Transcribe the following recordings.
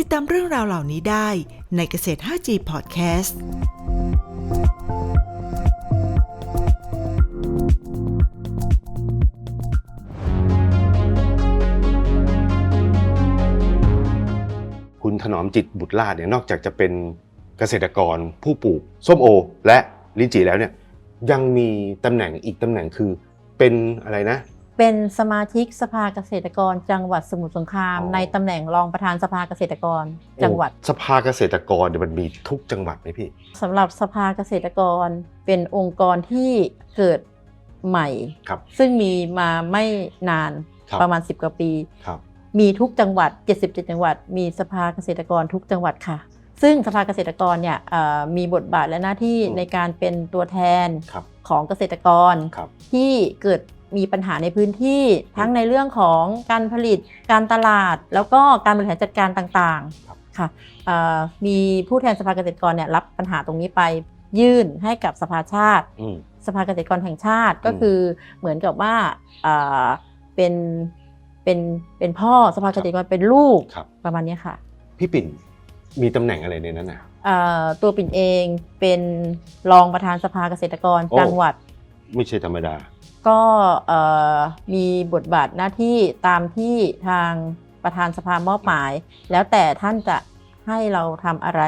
ติดตามเรื่องราวเหล่านี้ได้ในเกษตร 5G Podcast คุณถนอมจิตบุตรลาดเนี่ยนอกจากจะเป็นเกษตรกรผู้ปลูกส้มโอ และลิ้นจี่แล้วเนี่ยยังมีตำแหน่งอีกตำแหน่งคือเป็นอะไรนะ เป็นสมาชิกสภาเกษตรกร จังหวัดสมุทรสงคราม อ๋อ ในตำแหน่งรองประธานสภาเกษตรกร จังหวัดโอ้สภาเกษตรกรเนี่ยมันมีทุกจังหวัดไหมพี่ สำหรับสภาเกษตรกร เป็นองค์กรที่เกิดใหม่ ครับซึ่งมีมาไม่นานครับ ประมาณ 10 กว่าปี ครับ มีทุกจังหวัด 77 จังหวัด มีสภาเกษตรกรทุกจังหวัดค่ะ ซึ่งสภาเกษตรกรเนี่ยเอ่อมีบทบาทและหน้าที่อืม ในการเป็นตัวแทนครับ ของเกษตรกรครับ ที่เกิด มีปัญหาในพื้นที่ทั้งในเรื่องของการผลิตการตลาด แล้วก็การบริหารจัดการต่างครับๆค่ะเอ่อมีผู้แทนสภาเกษตรกรเนี่ยรับปัญหาตรงนี้ไปยื่นให้กับสภาชาติอืมสภาเกษตรกรแห่งชาติก็อืมคือเหมือนกับว่าเอ่อเป็นเป็นเป็นพ่อสภาเกษตรกรเป็นลูกครับประมาณเนี้ยค่ะ พี่ปิ่นมีตำแหน่งอะไรในนั้นนะเอ่อตัวปิ่นเองเป็นรองประธานสภาเกษตรกรโอ้จังหวัด ไม่ใช่ธรรมดา ก็เอ่อมีบทบาทหน้าที่ตามที่ทางประธานสภามอบหมาย แล้วแต่ท่านจะให้เราทำอะไร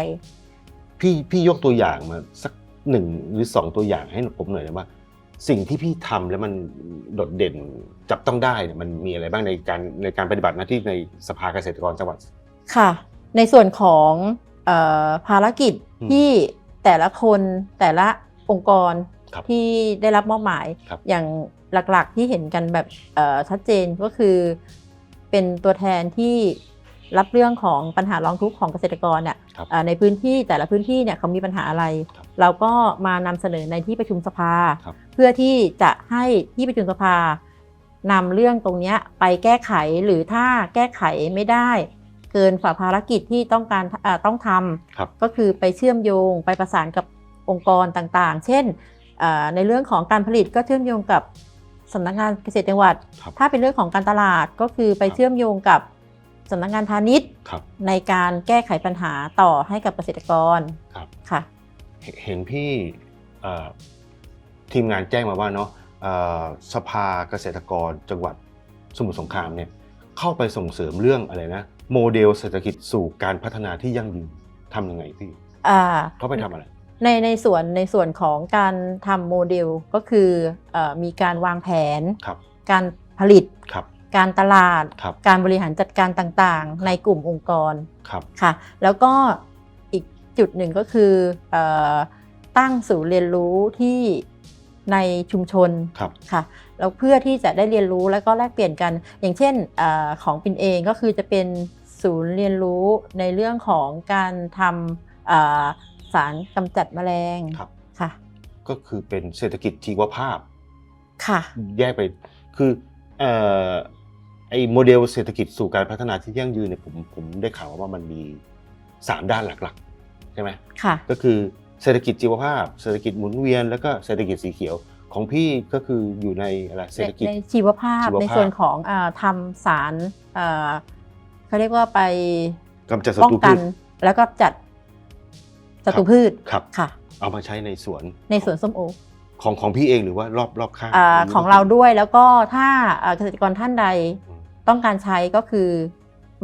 พี่พี่ยกตัวอย่างมาสักหนึ่งหรือสองตัวอย่างให้ผมหน่อยได้ว่า สิ่งที่พี่ทำแล้วมันโดดเด่นจับต้องได้เนี่ยมันมีอะไรบ้างในการในการปฏิบัติหน้าที่ในสภาเกษตรกรจังหวัด ค่ะ ในส่วนของเออภารกิจอืมที่แต่ละคนแต่ละองค์กรครับ ที่ได้รับมอบหมายครับอย่างหลักๆที่เห็นกันแบบเอ่อชัดเจนก็คือ เป็นตัวแทนที่รับเรื่องของปัญหาร้องทุกข์ของเกษตรกรเนี่ยครับเอ่อในพื้นที่แต่ละพื้นที่เนี่ยเขามีปัญหาอะไรครับเราก็มานำเสนอในที่ประชุมสภาครับเพื่อที่จะให้ที่ประชุมสภานำเรื่องตรงเนี้ยไปแก้ไขหรือถ้าแก้ไขไม่ได้ เกินฝ่าภารกิจที่ต้องการเอ่อต้องทำครับก็คือไปเชื่อมโยงไปประสานกับองค์กรต่างๆ เช่นเอ่อ ในเรื่องของการผลิตก็เชื่อมโยงกับสำนักงานเกษตรจังหวัดครับถ้าเป็นเรื่องของการตลาดก็คือไปครับเชื่อมโยงกับสำนักงานพาณิชย์ครับในการแก้ไขปัญหาต่อให้กับเกษตรกรครับค่ะ เห็นเห็นพี่เอ่อทีมงานแจ้งมาว่าเนาะเอ่อสภาเกษตรกรจังหวัดสมุทรสงครามเนี่ยเข้าไปส่งเสริมเรื่องอะไรนะ โมเดลเศรษฐกิจสู่การพัฒนาที่ยั่งยืนทำยังไงพี่อ่าเขาไปทำอะไร ในในส่วนในส่วนของการทำโมเดลก็คือเออมีการวางแผนครับการผลิตครับการตลาดครับการบริหารจัดการต่างๆ ในกลุ่มองค์กรครับค่ะ แล้วก็อีกจุดหนึ่งก็คือเออตั้งศูนย์เรียนรู้ที่ในชุมชนครับค่ะแล้วเพื่อที่จะได้เรียนรู้แล้วก็แลกเปลี่ยนกัน อย่างเช่นเออของปินเองก็คือจะเป็นศูนย์เรียนรู้ในเรื่องของการทำเอ่อ สารกำจัดแมลงครับ ค่ะ ก็คือเป็นเศรษฐกิจชีวภาพ ค่ะ แยกไปคือเอ่อไอ้โมเดลเศรษฐกิจสู่การพัฒนาที่ยั่งยืนเนี่ยผมผมได้ข่าวว่ามันมีสามด้านหลักๆ ใช่ไหมค่ะ ก็คือเศรษฐกิจชีวภาพ เศรษฐกิจหมุนเวียนแล้วก็เศรษฐกิจสีเขียวของพี่ก็คืออยู่ในอะไรเศรษฐกิจในชีวภาพชีวภาพในส่วนของอาทำสารอ่าเขาเรียกว่าไปกำจัดศัป้องตรูกัพืนชแล้วก็จัด ศัตรูพืชครับ ค่ะ เอามาใช้ในสวนในสวนส้มโอของของพี่เองหรือว่ารอบรอบข้างอาหของเราด้วยแล้วก็ถ้าอ่าเกษตรกรท่านใดอืมต้องการใช้ก็คือ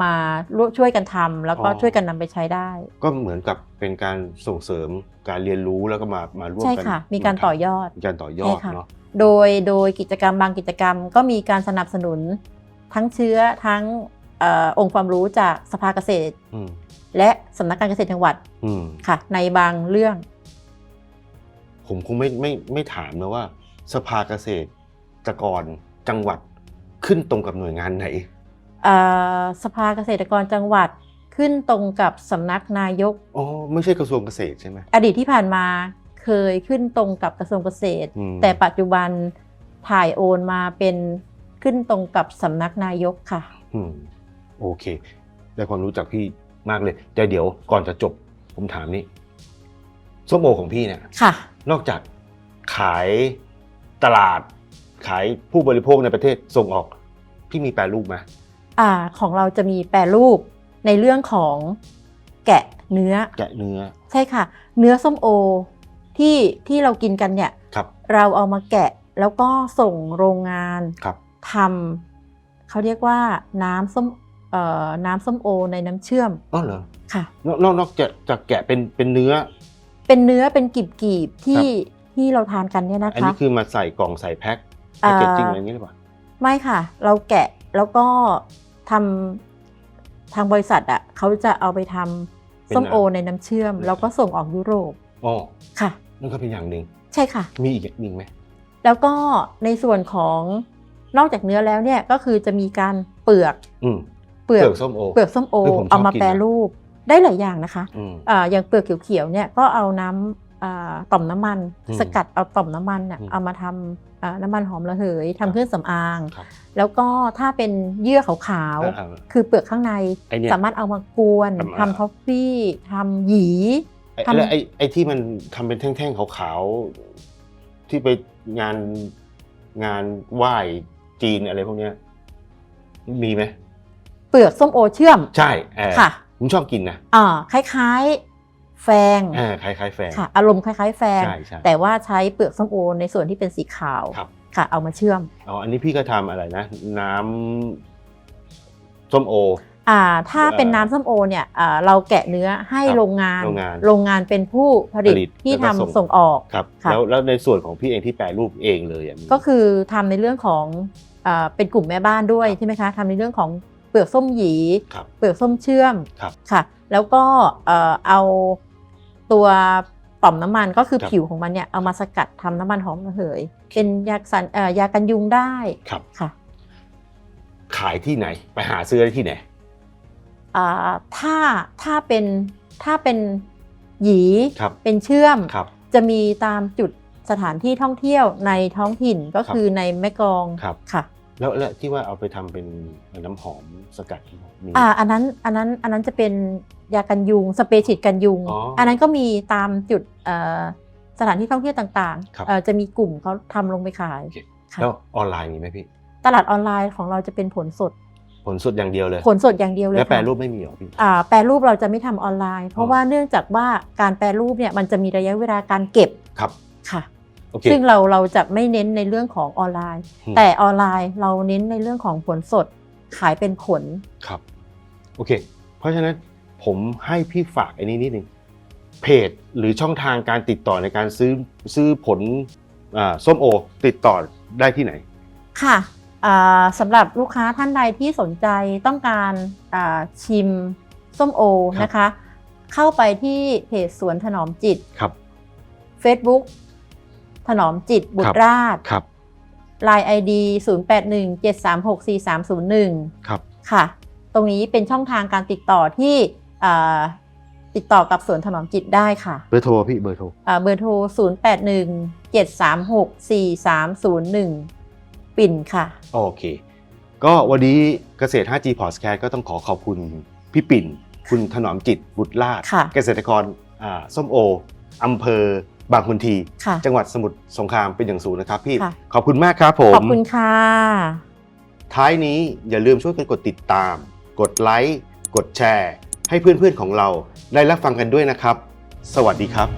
มาร่วมช่วยกันทำแล้วก็อ๋อช่วยกันนำไปใช้ได้ ก็เหมือนกับเป็นการส่งเสริมการเรียนรู้แล้วก็มามาร่วมใช่กันค่ะ มีการต่อยอดมีการต่อยอใช่ดค่ะเนาะโดยโดยกิจกรรมบางกิจกรรม ก็มีการสนับสนุนทั้งเชื้อทั้งเออองค์ความรู้จากสภาเกษตรอืม และสำนักการเกษตรจังหวัดอืมค่ะ ในบางเรื่อง ผมคงไม่ไม่ไม่ถามนะว่า สภาเกษตรกรจังหวัดขึ้นตรงกับหน่วยงานไหนเอ่อสภาเกษตรกรจังหวัดขึ้นตรงกับสำนักนายก อ๋อ ไม่ใช่กระทรวงเกษตรใช่ไหมอดีตที่ผ่านมาเคยขึ้นตรงกับกระทรวงเกษตร อืมแต่ปัจจุบันถ่ายโอนมาเป็นขึ้นตรงกับสำนักนายกค่ะ อืมโอเค ได้ความรู้จากพี่ มากเลย แต่เดี๋ยวก่อนจะจบผมถามนี่ส้มโอของพี่เนี่ยค่ะ นอกจากขายตลาด ขายผู้บริโภคในประเทศส่งออก พี่มีแปรรูปไหมอ่าของเราจะมีแปรรูปในเรื่องของแกะเนื้อ แกะเนื้อ ใช่ค่ะ เนื้อส้มโอที่ที่เรากินกันเนี่ย ครับ เราเอามาแกะแล้วก็ส่งโรงงานครับ ทำเขาเรียกว่าน้ำส้มเอ่อ น้ำส้มโอในน้ำเชื่อมอ๋อเหรอค่ะนอกนอกนอกจากจากแกะเป็นเป็นเนื้อ เป็นเนื้อเป็นกีบๆที่ที่เราทานกันเนี่ยนะอันคะนี้คือมาใส่กล่องใส่แพ็คอ่าแพ็กเกจจิ้งอะไรอย่างนี้หรือเปล่าไม่ค่ะ เราแกะแล้วก็ทำทางบริษัทอะเขาจะเอาไปทำส้มโอในน้ำเชื่อม แล้วก็ส่งออกยุโรปอ๋อค่ะนั่นก็เป็นอย่างหนึ่งใช่ค่ะ มีอีกอย่างหนึ่งไหมแล้วก็ในส่วนของนอกจากเนื้อแล้วเนี่ยก็คือจะมีการเปลือกอืมเป ลือกเปลือกส้มโอเปลือกส้มโอ เออผมชอบเอามากินนะแปรรูปได้หลายอย่างนะคะอืมอ่าอย่างเปลือกเขียวๆเนี่ยก็เอาน้ำอ่าต่อมน้ำมันอืมสกัดเอาต่อมน้ำมันเนี่ยอืมเอามาทำอ่าน้ำมันหอมระเหยครัทำบเครื่องสำอางครับแล้วก็ถ้าเป็นเยื่อขาวอ่าๆคือเปลือกข้างในไอ้เนี่ยสามารถเอามากวนทำอ่าทำท็อฟฟี่ทำหยีไอ้ทำแล้วไอ้ไอ้ที่มันทำเป็นแท่งๆขาวๆที่ไปงานงานไหว้จีนอะไรพวกเนี้ยมีไหม เปลือกส้มโอเชื่อม ใช่เออค่ะ ผมชอบกินนะอ่าคล้ายๆ แฟงเออคล้ายๆแฟนค่ะ อารมณ์คล้ายๆ แฟง ใช่ใช่ แต่ว่าใช้เปลือกส้มโอในส่วนที่เป็นสีขาวครับ ค่ะ เอามาเชื่อม อ๋ออันนี้พี่ก็ทำอะไรนะ น้ำส้มโอ อ่าถ้าเป็นเอ่อน้ำส้มโอเนี่ยอ่าเราแกะเนื้อให้ครับโรงงาน โรงงานโรงงานเป็นผู้ผลิตผลิตที่แล้วทำก็ส่ง ส่งออก ครับ ค่ะ แล้วแล้วในส่วนของพี่เองที่แปรรูปเองเลยอะมี ก็คือทำในเรื่องของอ่าเป็นกลุ่มแม่บ้านด้วยครับใช่ไหมคะทำในเรื่องของ เปลือกส้มหยี ครับ เปลือกส้มเชื่อมครับ ค่ะ แล้วก็เอ่อเอาตัวต่อมน้ำมันก็คือครับผิวของมันเนี่ยเอามาสกัดทำน้ำมันหอมระเหย เป็นยาสันเอ่อยากันยุงได้ครับ ค่ะขายที่ไหน ไปหาซื้อได้ที่ไหน อ่าถ้าถ้าเป็นถ้าเป็นหยีครับ เป็นเชื่อม ครับ จะมีตามจุดสถานที่ท่องเที่ยวในท้องถิ่นก็ครับคือในแม่กลองครับ ค่ะ แล้วแล้วที่ว่าเอาไปทำเป็นน้ำหอมสกัดมีอ่าอันนั้นอันนั้นอันนั้นจะเป็นยากันยุงสเปรย์ฉีดกันยุงอ๋ออันนั้นก็มีตามจุดเอ่อสถานที่ท่องเที่ยวต่างครับๆเอ่อจะมีกลุ่มเขาทำลงไปขายโอเคค่ะแล้วออนไลน์มีไหมพี่ ตลาดออนไลน์ของเราจะเป็นผลสด ผลสดอย่างเดียวเลย ผลสดอย่างเดียวเลยแล้วแปรค่ะรูปไม่มีเหรอพี่อ่าแปรรูปเราจะไม่ทำออนไลน์ เพอ๋ราะอว่าเนื่องจากว่าการแปรรูปเนี่ยมันจะมีระยะเวลาการเก็บครับค่ะ โอเคซึ่งเราเราจะไม่เน้นในเรื่องของออนไลน์อืมแต่ออนไลน์เราเน้นในเรื่องของผลสดขายเป็นผลครับโอเค เพราะฉะนั้นผมให้พี่ฝากไอ้นี้นิดนึงเพจหรือช่องทางการติดต่อในการซื้อซื้อผลอ่าส้มโอ ติดต่อได้ที่ไหน ค่ะอ่าสำหรับลูกค้าท่านใดที่สนใจต้องการอ่าชิมส้มโอครับนะคะ เข้าไปที่เพจสวนถนอมจิตครับ Facebook ถนอมจิตบุตรราชครับ Line ID 0817364301ครับค่ะ ตรงนี้เป็นช่องทางการติดต่อที่อ่าติดต่อกับสวนถนอมจิตได้ค่ะ เบอร์โทรพี่เบอร์โทรอ่าเบอร์โทร 0817364301 ปิ่นค่ะ โอเค ก็วันนี้เกษตร 5G Podcast ก็ต้องขอขอบคุณพี่ปิ่น คุณถนอมจิตบุตรลาดค่ะเกษตรกรอ่าส้มโออำเภอ บางพื้นที่จังหวัดสมุทรสงครามเป็นอย่างสูงนะครับพี่ขอบคุณมากครับผม ขอบคุณค่ะ ท้ายนี้อย่าลืมช่วยกันกดติดตาม กดไลค์ กดแชร์ ให้เพื่อนๆของเราได้รับฟังกันด้วยนะครับ สวัสดีครับ